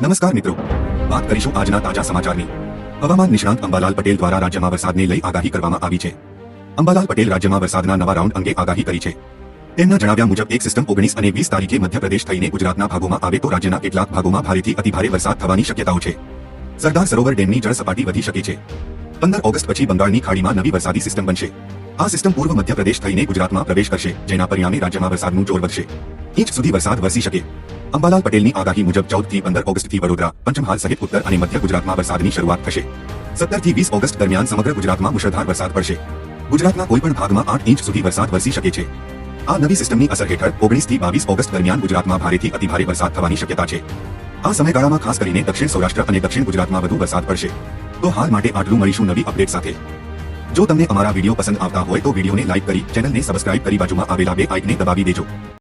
નમસ્કાર મિત્રો. વાત કરીશું આજના તાજા સમાચારની. હવામાન નિષ્ણાંત અંબાલાલ પટેલ દ્વારા રાજ્યમાં વરસાદને લઈ આગાહી કરવામાં આવી છે. અંબાલાલ પટેલ રાજ્યમાં વરસાદના નવા રાઉન્ડ અંગે આગાહી કરી છે. તેમના જણાવ્યા મુજબ એક સિસ્ટમ ઓગણીસ અને વીસ તારીખે મધ્યપ્રદેશ થઈને ગુજરાતના ભાગોમાં આવે તો રાજ્યના કેટલાક ભાગોમાં ભારેથી અતિભારે વરસાદ થવાની શક્યતાઓ છે. સરદાર સરોવર ડેમની જળ સપાટી વધી શકે છે. પંદર ઓગસ્ટ પછી બંગાળની ખાડીમાં નવી વરસાદી સિસ્ટમ બનશે. આ સિસ્ટમ પૂર્વ મધ્યપ્રદેશ થઈને ગુજરાતમાં પ્રવેશ કરશે, જેના પરિણામે રાજ્યમાં વરસાદનું જોર વધશે. ઇંચ સુધી વરસાદ વરસી શકે. અંબાલાલ પટેલની આગાહી મુજબ ચૌદથી પંદર ઓગસ્ટથી વડોદરા, પંચમહાલ સહિત ઉત્તર અને મધ્ય ગુજરાતમાં વરસાદની શરૂઆત થશે. સત્તરથી વીસ ઓગસ્ટ દરમિયાન સમગ્ર ગુજરાતમાં મુશળધાર વરસાદ પડશે. ગુજરાતના કોઈપણ ભાગમાં આઠ ઇંચ સુધી વરસાદ વરસી શકે છે. આ નવી સિસ્ટમની અસર હેઠળ ઓગણીસથી બાવીસ ઓગસ્ટ દરમિયાન ગુજરાતમાં ભારેથી અતિભારે વરસાદ થવાની શક્યતા છે. આ સમયગાળામાં ખાસ કરીને દક્ષિણ સૌરાષ્ટ્ર અને દક્ષિણ ગુજરાતમાં વધુ વરસાદ પડશે. તો હાલ માટે આટલું મળીશું નવી અપડેટ સાથે. જો તમને અમારા વીડિયો પસંદ આવતા હોય તો વિડીયોને લાઇક કરી ચેનલને સબસ્ક્રાઇબ કરી બાજુમાં આવેલા બે આઇકને દબાવી દેજો.